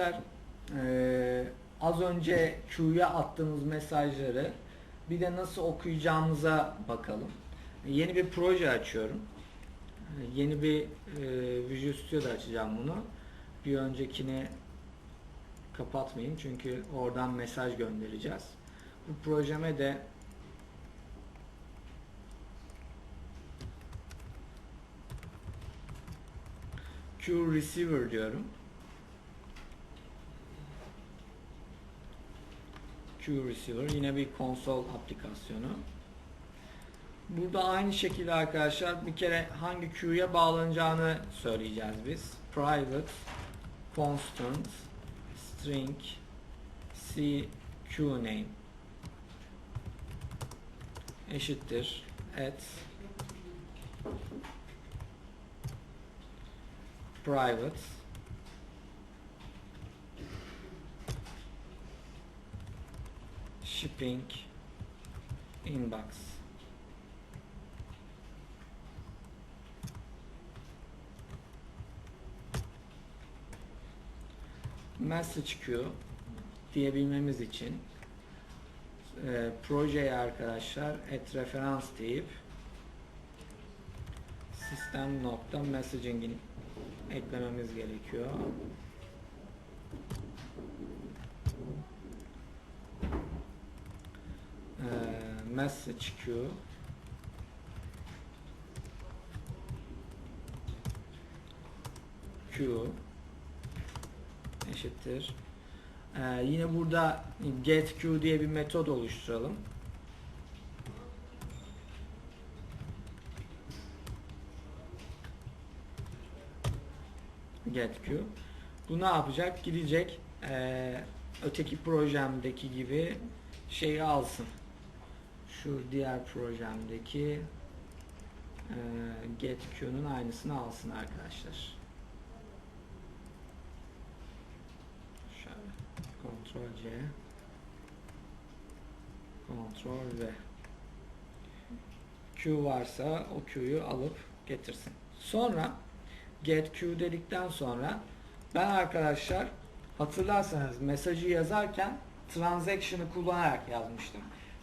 arkadaşlar eee, az önce Q'ya attığımız mesajları bir de nasıl okuyacağımıza bakalım. Yeni bir proje açıyorum. E, Yeni bir e, Visual Studio'da açacağım bunu. Bir öncekini kapatmayayım çünkü oradan mesaj göndereceğiz. Bu projeme de Q Receiver diyorum. Q Receiver yine bir konsol aplikasyonu. Burada aynı şekilde arkadaşlar bir kere hangi Q'ya bağlanacağını söyleyeceğiz biz. Private constant string c q name eşittir at private shipping inbox message queue diyebilmemiz için e, projeye arkadaşlar et referans deyip sistem nokta messaging'in eklememiz gerekiyor. Message queue queue eşittir. Ee, yine burada get queue diye bir metod oluşturalım. get queue. Bu ne yapacak? Gidecek eee, öteki projemdeki gibi şeyi alsın. Şu diğer projemdeki eee, get queue'nun aynısını alsın arkadaşlar. Şöyle Ctrl C Ctrl V Q varsa o Q'yu alıp getirsin. Sonra get Q dedikten sonra ben arkadaşlar hatırlarsanız mesajı yazarken transaction'ı kullanarak yazmıştım.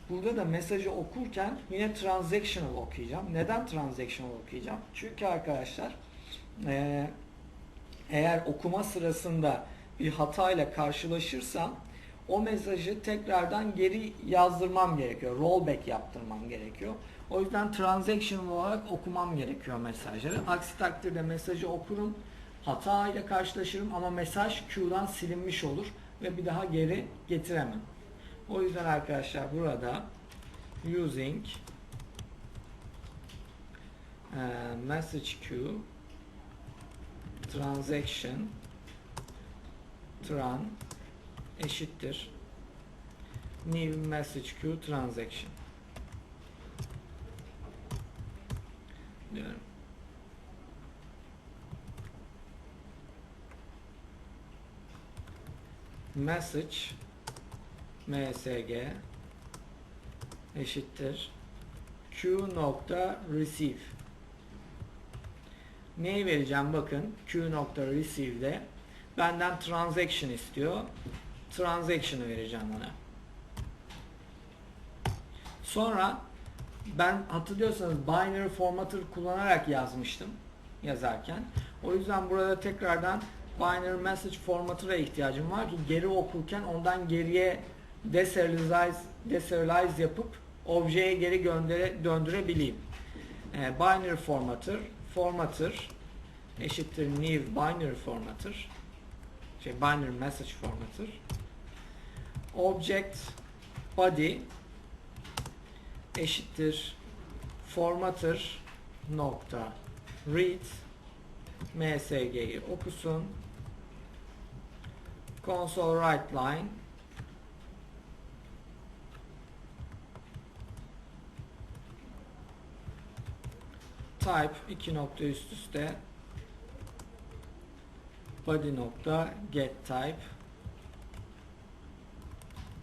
Burada da mesajı okurken yine transactional okuyacağım. Neden transactional okuyacağım? Çünkü arkadaşlar eee, eğer okuma sırasında bir hatayla karşılaşırsam o mesajı tekrardan geri yazdırmam gerekiyor. Rollback yaptırmam gerekiyor. O yüzden transaction olarak okumam gerekiyor mesajları. Aksi takdirde mesajı okurum, hata ile karşılaşırım ama mesaj Q'dan silinmiş olur ve bir daha geri getiremem. O yüzden arkadaşlar burada using eee, message queue transaction tran eşittir new message queue transaction diyorum. Message msg eşittir. Q nokta receive. Neyi vereceğim? Bakın q nokta receive'de benden transaction istiyor. Transaction'ı vereceğim ona. Sonra ben hatırlıyorsanız binary formatter kullanarak yazmıştım yazarken. O yüzden burada tekrardan binary message formatter'a ihtiyacım var ki geri okurken ondan geriye deserialize, deserialize yapıp objeye geri göndere, döndürebileyim. Ee, binary formatter formatter eşittir new binary formatter şey binary message formatter object body eşittir formatter nokta read msg'yi okusun console write line type iki nokta üst üste body nokta get type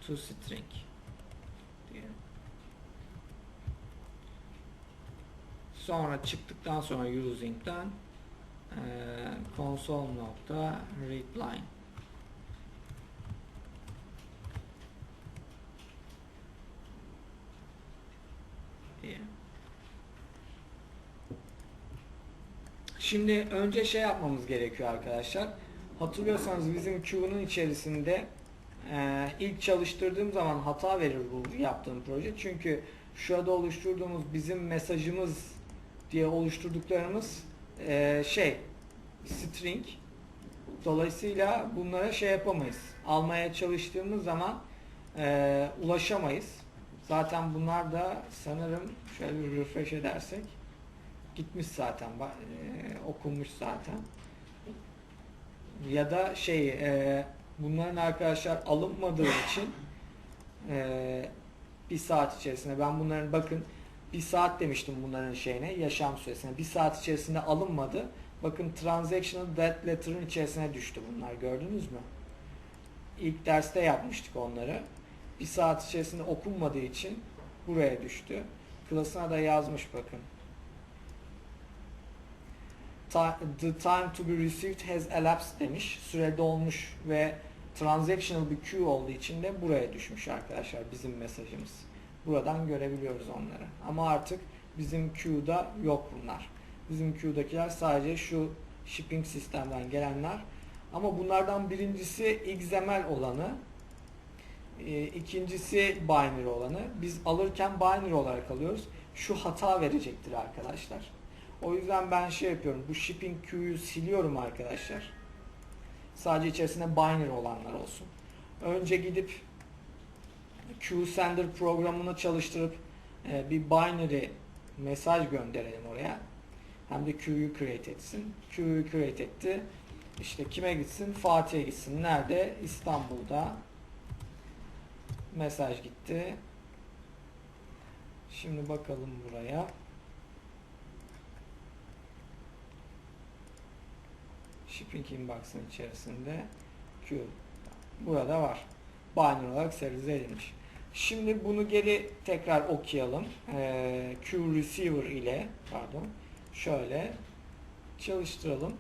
to string. Sonra çıktıktan sonra using'den e, console nokta readline diyelim. Şimdi önce şey yapmamız gerekiyor arkadaşlar. Hatırlıyorsanız bizim Q'nun içerisinde e, ilk çalıştırdığım zaman hata verir bu yaptığım proje. Çünkü şurada oluşturduğumuz bizim mesajımız diye oluşturduklarımız e, şey string. Dolayısıyla bunlara şey yapamayız. Almaya çalıştığımız zaman e, ulaşamayız. Zaten bunlar da sanırım şöyle bir refresh edersek gitmiş zaten e, okunmuş zaten. Ya da şey e, bunların arkadaşlar alınmadığı için e, bir saat içerisinde ben bunların bakın bir saat demiştim bunların şeyine yaşam süresine. Bir saat içerisinde alınmadı. Bakın transactional dead letter'ın içerisine düştü bunlar gördünüz mü? İlk derste yapmıştık onları. Bir saat içerisinde okunmadığı için buraya düştü. Klasına da yazmış bakın the time to be received has elapsed demiş. Süre dolmuş ve transactional bir queue olduğu için de buraya düşmüş arkadaşlar bizim mesajımız. Buradan görebiliyoruz onları. Ama artık bizim queue'da yok bunlar. Bizim queue'dakiler sadece şu shipping sistemden gelenler. Ama bunlardan birincisi XML olanı, e, ikincisi binary olanı. Biz alırken binary olarak alıyoruz. Şu hata verecektir arkadaşlar. O yüzden ben şey yapıyorum. Bu shipping queue'yu siliyorum arkadaşlar. Sadece içerisinde binary olanlar olsun. Önce gidip queue sender programını çalıştırıp e, bir binary mesaj gönderelim oraya. Hem de queue'yu create etsin. Queue'yu create etti. İşte kime gitsin? Fatih'e gitsin. Nerede? İstanbul'da. Mesaj gitti. Şimdi bakalım buraya. Shipping inbox'ın içerisinde Q burada var. Binary olarak serialize edilmiş. Şimdi bunu geri tekrar okuyalım. Ee, Q receiver ile pardon şöyle çalıştıralım.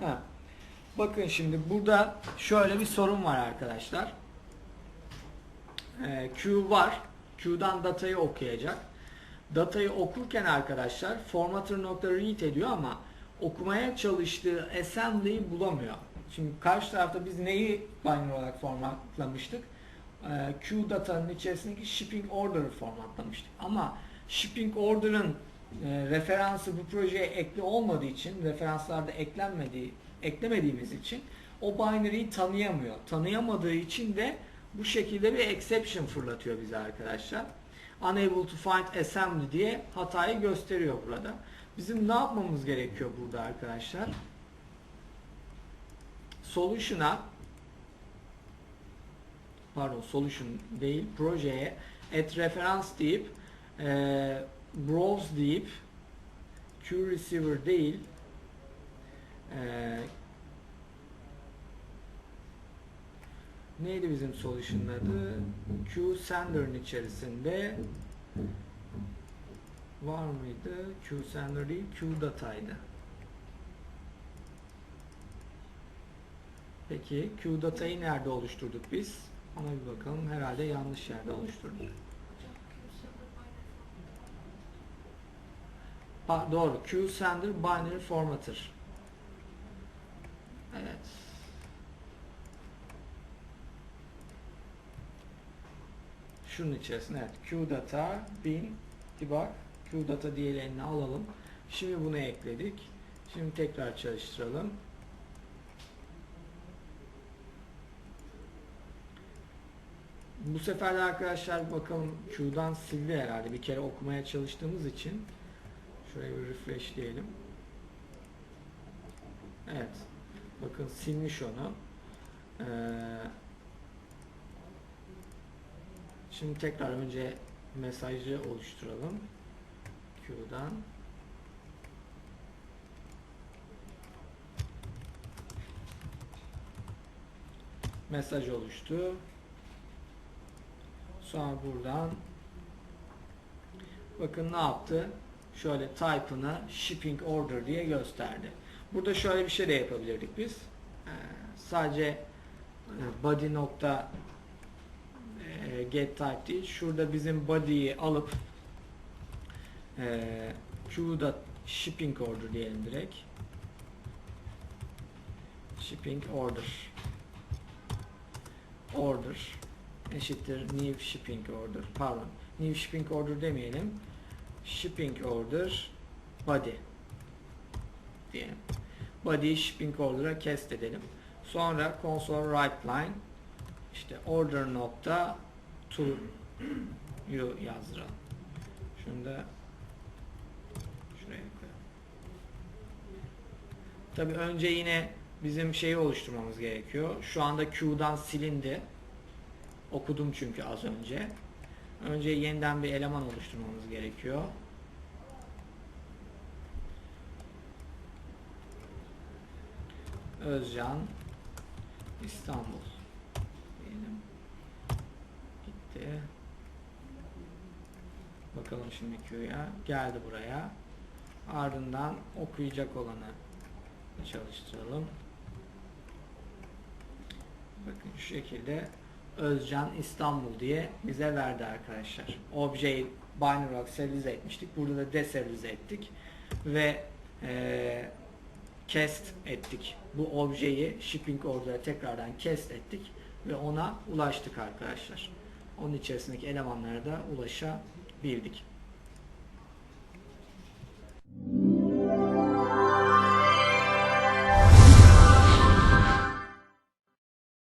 Ha. Bakın şimdi burada şöyle bir sorun var arkadaşlar. Ee, Q var. Q'dan datayı okuyacak datayı okurken arkadaşlar formatter.read ediyor ama okumaya çalıştığı assembly'yi bulamıyor. Şimdi karşı tarafta biz neyi binary olarak formatlamıştık? Ee, Q datanın içerisindeki shipping order'ı formatlamıştık. Ama shipping order'ın e, referansı bu projeye ekli olmadığı için, referanslarda eklenmediği, eklemediğimiz için o binary'yi tanıyamıyor. Tanıyamadığı için de bu şekilde bir exception fırlatıyor bize arkadaşlar unable to find assembly diye hatayı gösteriyor burada. Bizim ne yapmamız gerekiyor burada arkadaşlar? Solution'a pardon solution değil projeye at reference deyip e, browse deyip Q receiver değil e, neydi bizim solution'ın adı? Q sender'ın içerisinde var mıydı? Q sender değil, Q dataydı. Peki Q datayı nerede oluşturduk biz? Ona bir bakalım. Herhalde yanlış yerde oluşturduk. Ha, doğru. Q sender binary formatter. Evet. Şunun içerisinde evet Q data bin debug Q data DLN'ini alalım. Şimdi bunu ekledik. Şimdi tekrar çalıştıralım. Bu sefer de arkadaşlar bakalım Q'dan sildi herhalde. Bir kere okumaya çalıştığımız için şuraya bir refresh diyelim. Evet. Bakın silmiş onu. Ee, Şimdi tekrar önce mesajı oluşturalım. Q'dan. Mesaj oluştu. Sonra buradan bakın ne yaptı? Şöyle type'ını shipping order diye gösterdi. Burada şöyle bir şey de yapabilirdik biz. Ee, sadece e, body nokta e, get type değil. Şurada bizim body'yi alıp Ee, Q'da shipping order diyelim direkt. Shipping order. Order eşittir new shipping order. Pardon. New shipping order demeyelim. Shipping order body diyelim. Body shipping order'a cast edelim. Sonra console write line işte order nokta to you yazdıralım. Şunu da şuraya koyalım. Tabi önce yine bizim şeyi oluşturmamız gerekiyor. Şu anda Q'dan silindi. Okudum çünkü az önce. Önce yeniden bir eleman oluşturmamız gerekiyor. Özcan İstanbul diyelim. Gitti. Bakalım şimdi Q'ya. Geldi buraya. Ardından okuyacak olanı çalıştıralım. Bakın şu şekilde Özcan İstanbul diye bize verdi arkadaşlar. Objeyi binary olarak serialize etmiştik. Burada da deserialize ettik. Ve eee cast ettik. Bu objeyi shipping order'a tekrardan cast ettik ve ona ulaştık arkadaşlar. Onun içerisindeki elemanlara da ulaşabildik.